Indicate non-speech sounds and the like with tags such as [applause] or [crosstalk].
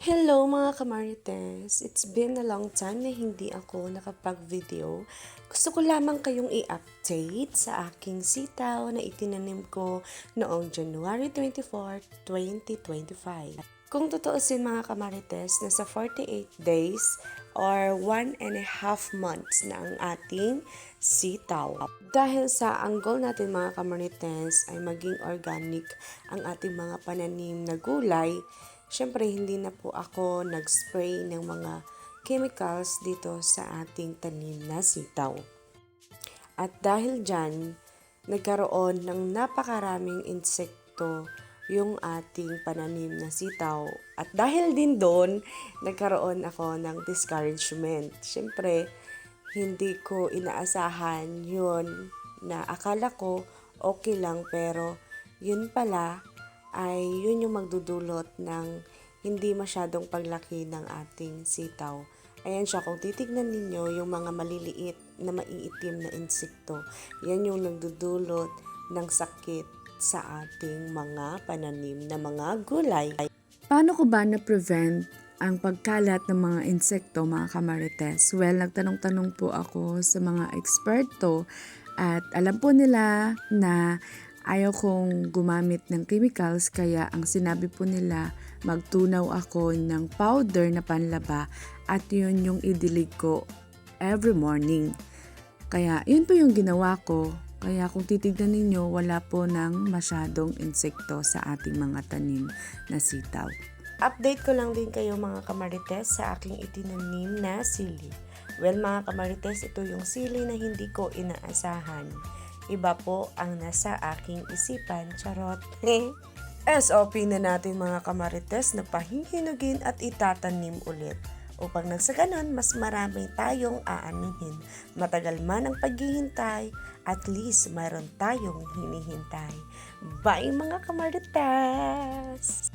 Hello mga kamarites! It's been a long time na hindi ako nakapag-video. Gusto ko lamang kayong i-update sa aking sitaw na itinanim ko noong January 24, 2025. Kung totoosin mga kamarites, nasa 48 days or one and a half months na ang ating sitaw. Dahil sa ang goal natin mga kamarites ay maging organic ang ating mga pananim na gulay, syempre hindi na po ako nag-spray ng mga chemicals dito sa ating tanim na sitaw. At dahil dyan, nagkaroon ng napakaraming insekto yung ating pananim na sitaw. At dahil din doon, nagkaroon ako ng discouragement. Siyempre, hindi ko inaasahan yun na akala ko okay lang pero yun pala ay yun yung magdudulot ng hindi masyadong paglaki ng ating sitaw. Ayan siya, kung titignan ninyo yung mga maliliit na maiitim na insekto, yan yung nagdudulot ng sakit sa ating mga pananim na mga gulay. Paano ko ba na-prevent ang pagkalat ng mga insekto, mga kamarites? Well, nagtanong-tanong po ako sa mga eksperto at alam po nila na ayaw kong gumamit ng chemicals kaya ang sinabi po nila magtunaw ako ng powder na panlaba at yun yung idilig ko every morning. Kaya yun po yung ginawa ko. Kaya kung titignan ninyo, wala po ng masyadong insekto sa ating mga tanim na sitaw. Update ko lang din kayo mga kamarites sa aking itinanim na sili. Well mga kamarites, ito yung sili na hindi ko inaasahan. Iba po ang nasa aking isipan, charot. [laughs] SOP na natin mga kamarites na pahihinugin at itatanim ulit upang nang sa ganon mas marami tayong aanihin. Matagal man ang paghihintay, at least mayroon tayong hinihintay. Bye mga kamarites!